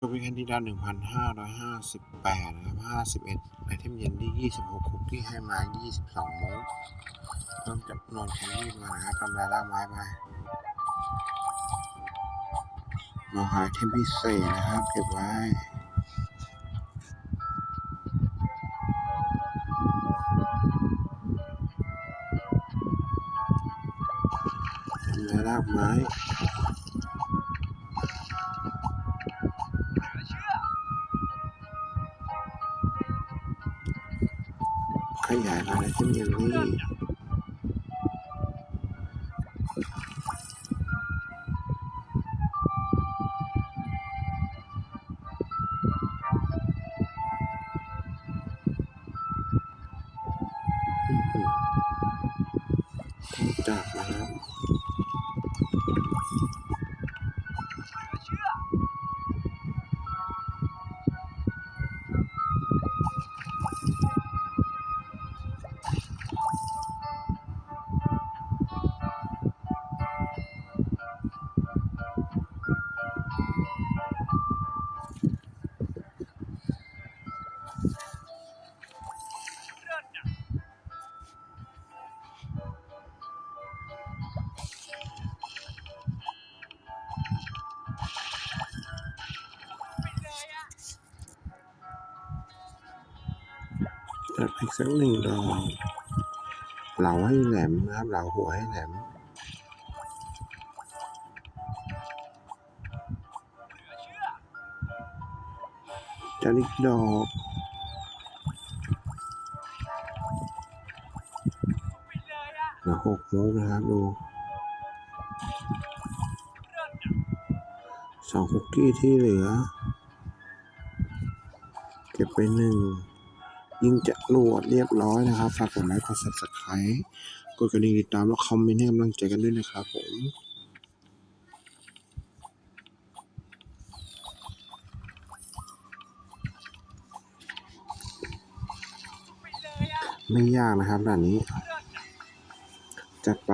ก็เป็นแคนดี้ดาวหนึ่งพันห้าร้อยห้าสิบแปดนะครับห้าสิบเอ็ดไอเทมเย็นที่ยี่สิบหกคุกที่ให้มายี่สิบสองโมงเพิ่มจำนวนแคนดี้มานะครับกำไรล่าไม้ไปมองหาไอเทมพิเศษนะครับ เก็บไว้ทำลายรากไม้ ขยายอะไรเช่นอย่างนี้จากนะครับ จัดอีกสักหนึ่งดอกเหลาให้แหลมนะครับเหลาหัวให้แหลมจัดอีกดอกเหลือหกมุกนะครับดูสองคุกกี้ที่เหลือ เก็บไปหนึ่ง ยิ่งจะรวดเรียบร้อยนะครับ ฝากกดไลค์กด subscribe กดกระดิ่งติดตามและคอมเมนต์ให้กำลังใจกันด้วยนะครับผมไม่ยากนะครับด่านนี้ จัดไป